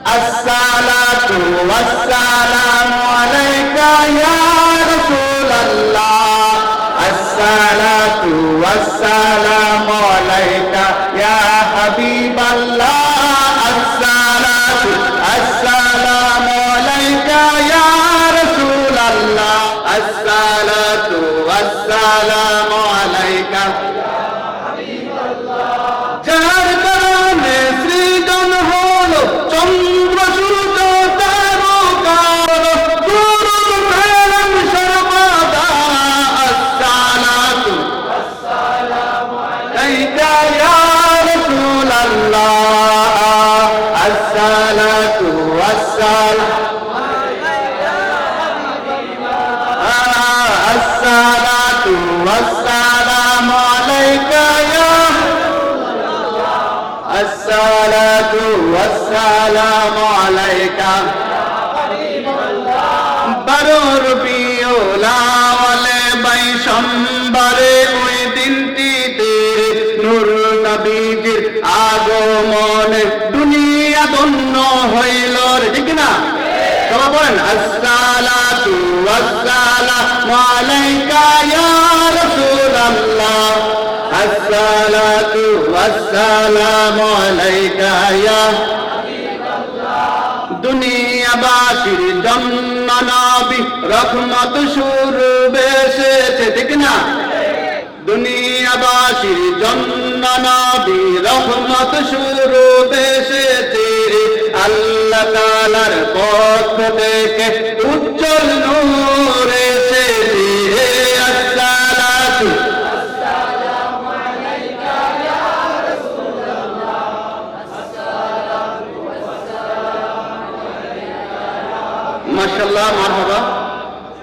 الصلاة والسلام عليك يا رسول الله الصلاة والسلام عليك يا حبيب الله الصلاة السلام عليك يا رسول الله الصلاة والسلام عليك الصلاة والسلام عليك يا নবীজির আগমনে দুনিয়া ধন্য হইল রে, ঠিক না সবাই বলেন, আসসালাতু ওয়াসসালামু আলাইকা ইয়া রাসূলুল্লাহ। আসসালাতু ওয়াসসালামু আলাইকা ইয়া দুনিয়াবাসীর জন্য নবী রহমত এসেছে, ঠিক না দুনিয়াবাসীর জন্য নবী রহমত স্বরূপে এসেছে আল্লাহ তাআলার পক্ষ থেকে উজ্জ্বল নূর এসেছে আসসালাতু মাশাআল্লাহ, মারহাবা।